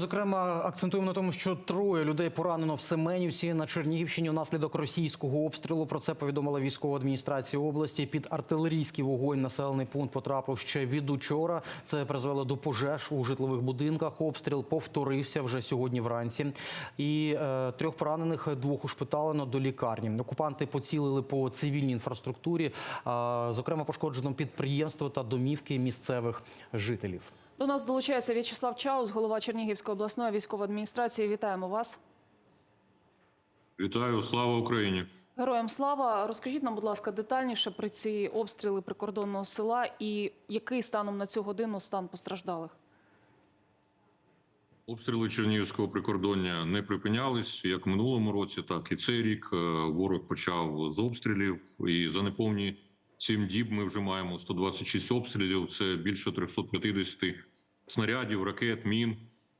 Зокрема акцентуємо на тому, що троє людей поранено в Семенівці на Чернігівщині внаслідок російського обстрілу. Про це повідомила військова адміністрація області. Під артилерійський вогонь населений пункт потрапив ще від учора. Це призвело до пожеж у житлових будинках. Обстріл повторився вже сьогодні вранці. І е, трьох поранених двох ушпиталено до лікарні. Окупанти поцілили по цивільній інфраструктурі, а, зокрема пошкоджено підприємство та домівки місцевих жителів. До нас долучається В'ячеслав Чаус, голова Чернігівської обласної військової адміністрації. Вітаємо вас. Вітаю, слава Україні! Героям слава. Розкажіть нам, будь ласка, детальніше про ці обстріли прикордонного села і який станом на цю годину стан постраждалих? Обстріли Чернігівського прикордоння не припинялись як в минулому році, так і цей рік. Е, Ворог почав з обстрілів, і за неповні сім діб ми вже маємо 126 обстрілів. Це більше 350 снарядів, ракет, мін,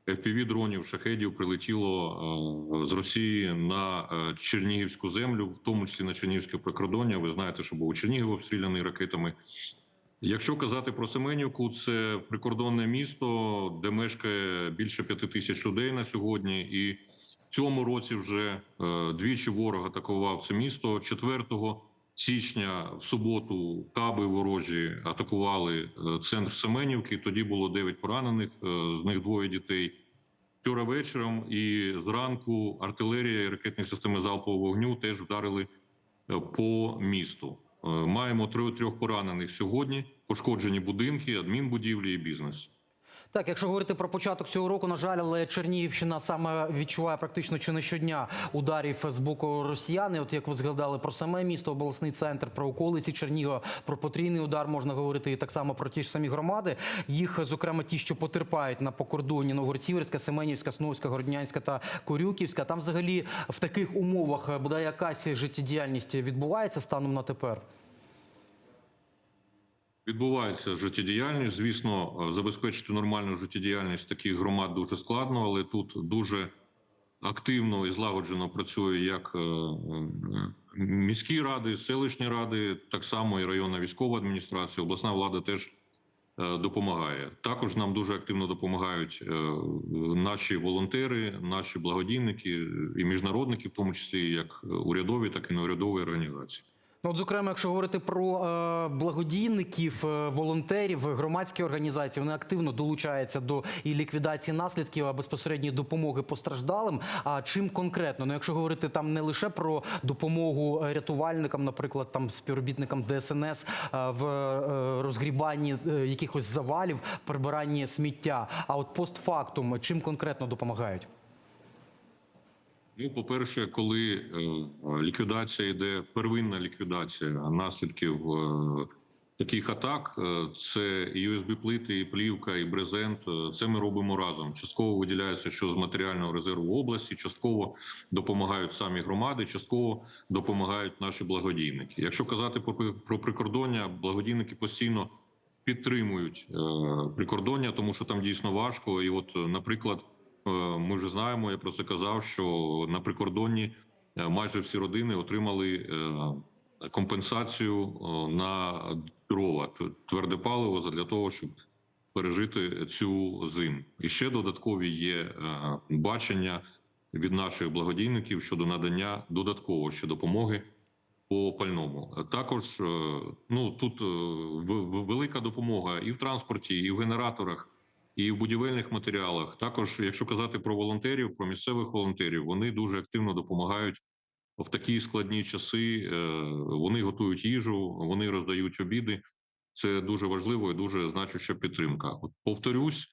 fpv дронів, шахедів прилетіло е, з Росії на е, Чернігівську землю, в тому числі на Чернігівське прикордоння. Ви знаєте, що був Чернігів обстріляний ракетами. Якщо казати про Семенівку, це прикордонне місто, де мешкає більше п'яти тисяч людей на сьогодні, і в цьому році вже е, двічі ворог атакував це місто. 4 січня в суботу каби ворожі атакували е, центр Семенівки. Тоді було 9 поранених, е, з них двоє дітей. Вчора вечором і зранку артилерія і ракетні системи залпового вогню теж вдарили е, по місту. Маємо трьох поранених сьогодні, пошкоджені будинки, адмінбудівлі і бізнес. Так, якщо говорити про початок цього року, на жаль, але Чернігівщина саме відчуває практично чи не щодня ударів з боку росіян. І От як ви згадали про саме місто, обласний центр, про околиці Чернігова, про потрійний удар можна говорити і так само про ті ж самі громади. Їх, зокрема, ті, що потерпають на покордоні Новгород-Сіверська, Семенівська, Сновська, Городнянська та Корюківська. Там взагалі в таких умовах е, бодай якась життєдіяльність відбувається станом на тепер. Відбувається життєдіяльність. Звісно, е, забезпечити нормальну життєдіяльність таких громад дуже складно, але тут дуже активно і злагоджено працює як е, е, міські ради, селищні ради, так само і районна військова адміністрація, обласна влада теж допомагає. Також нам дуже активно допомагають наші волонтери, наші благодійники і міжнародники, в тому числі як урядові, так і неурядові організації. Ну, от, зокрема, якщо говорити про е, благодійників, е, волонтерів, громадські організації, вони активно долучаються до і ліквідації наслідків, а безпосередньої допомоги постраждалим. А чим конкретно? Ну, якщо говорити там не лише про допомогу рятувальникам, наприклад, там співробітникам ДСНС е, в е, розгрібанні е, якихось завалів, прибиранні сміття, а от постфактум, чим конкретно допомагають? Ну, по-перше, коли е, ліквідація йде, первинна ліквідація наслідків е, таких атак, е, це і USB-плити, і плівка, і брезент. Це ми робимо разом. Частково виділяється, що з матеріального резерву області, частково допомагають самі громади, частково допомагають наші благодійники. Якщо казати про, прикордоння, благодійники постійно підтримують прикордоння, тому що там дійсно важко. І, от, наприклад. Е, Ми вже знаємо, я про це казав, що на прикордонні е, майже всі родини отримали е, компенсацію на дрова, тверде паливо для того, щоб пережити цю зиму. І ще додаткові є бачення від наших благодійників щодо надання додатково ще допомоги по пальному. Також ну тут велика допомога і в транспорті, і в генераторах і в будівельних матеріалах. Також, якщо казати про волонтерів, про місцевих волонтерів, вони дуже активно допомагають в такі складні часи. Е, Вони готують їжу, вони роздають обіди. Це дуже важливо і дуже значуща підтримка. От повторюсь,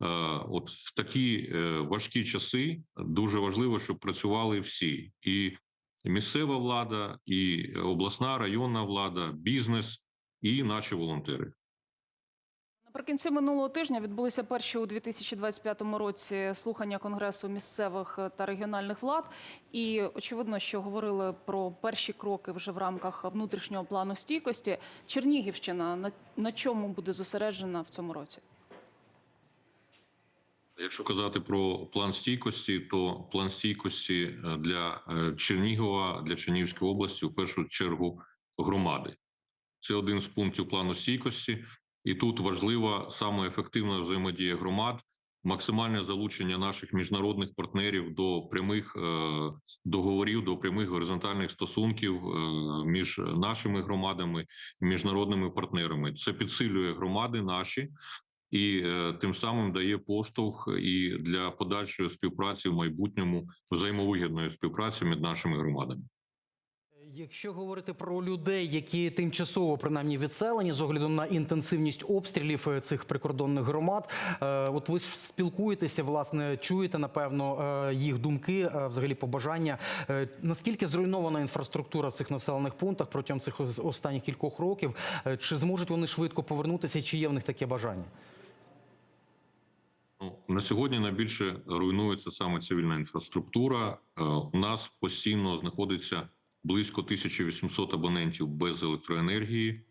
е, от в такі е, важкі часи дуже важливо, щоб працювали всі і місцева влада, і обласна районна влада, бізнес і наші волонтери. Наприкінці минулого тижня відбулися перші у 2025 році слухання конгресу місцевих та регіональних влад. І очевидно, що говорили про перші кроки вже в рамках внутрішнього плану стійкості. Чернігівщина на, на чому буде зосереджена в цьому році? Якщо казати про план стійкості, то план стійкості е, для е, Чернігова, для Чернігівської області, в першу чергу, громади. Це один з пунктів плану стійкості, і тут важлива саме ефективна взаємодія громад, максимальне залучення наших міжнародних партнерів до прямих е, договорів, до прямих горизонтальних стосунків е, між нашими громадами і міжнародними партнерами. Це підсилює громади наші і е, тим самим дає поштовх і для подальшої співпраці в майбутньому взаємовигідної співпраці між нашими громадами. Якщо говорити про людей, які тимчасово принаймні відселені з огляду на інтенсивність обстрілів е, цих прикордонних громад, е, от ви спілкуєтеся, власне, чуєте напевно е, їх думки, взагалі побажання. Наскільки зруйнована інфраструктура в цих населених пунктах протягом цих останніх кількох років? Чи зможуть вони швидко повернутися? Чи є в них таке бажання? Ну, на сьогодні найбільше руйнується саме цивільна інфраструктура. У нас постійно знаходиться близько 1800 абонентів без електроенергії.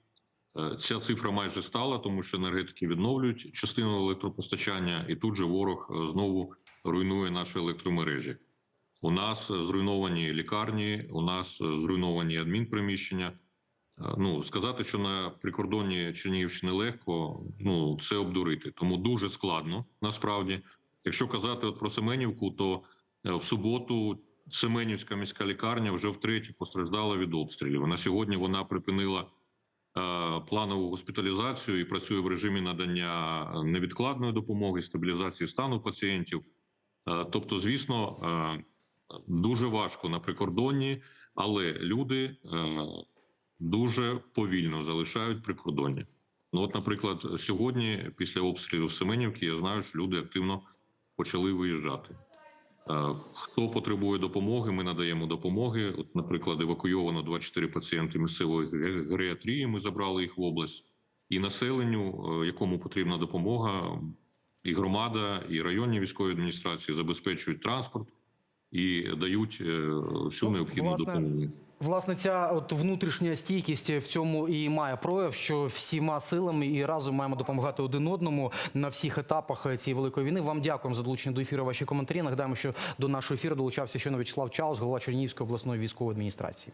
Е, Ця цифра майже стала, тому що енергетики відновлюють частину електропостачання, і тут же ворог е, знову руйнує наші електромережі. У нас е, зруйновані лікарні, у нас зруйновані адмінприміщення. Ну сказати, що на прикордонні Чернігівщини легко, ну це обдурити. Тому дуже складно насправді. Якщо казати от про Семенівку, то в суботу Семенівська міська лікарня вже втретє постраждала від обстрілів. На сьогодні вона припинила е, планову госпіталізацію і працює в режимі надання невідкладної допомоги, стабілізації стану пацієнтів. Е, Тобто, звісно, е, дуже важко на прикордонні, але люди дуже повільно залишають прикордоння. Ну, от, наприклад, сьогодні, після обстрілів Семенівки, я знаю, що люди активно почали виїжджати. Е, Хто потребує допомоги, ми надаємо допомоги. От, наприклад, евакуйовано 24 пацієнти місцевої ге- геріатрії. Ми забрали їх в область, і населенню, е, якому потрібна допомога, і громада, і районні військові адміністрації забезпечують транспорт і дають е, всю Ну, необхідну власне, допомогу. Власне, ця от внутрішня стійкість в цьому і має прояв, що всіма силами і разом маємо допомагати один одному на всіх етапах цієї великої війни. Вам дякуємо за долучення до ефіру. Ваші коментарі. Нагадаємо, що до нашого ефіру долучався щойно Вячеслав Чаус, голова Чернігівської обласної військової адміністрації.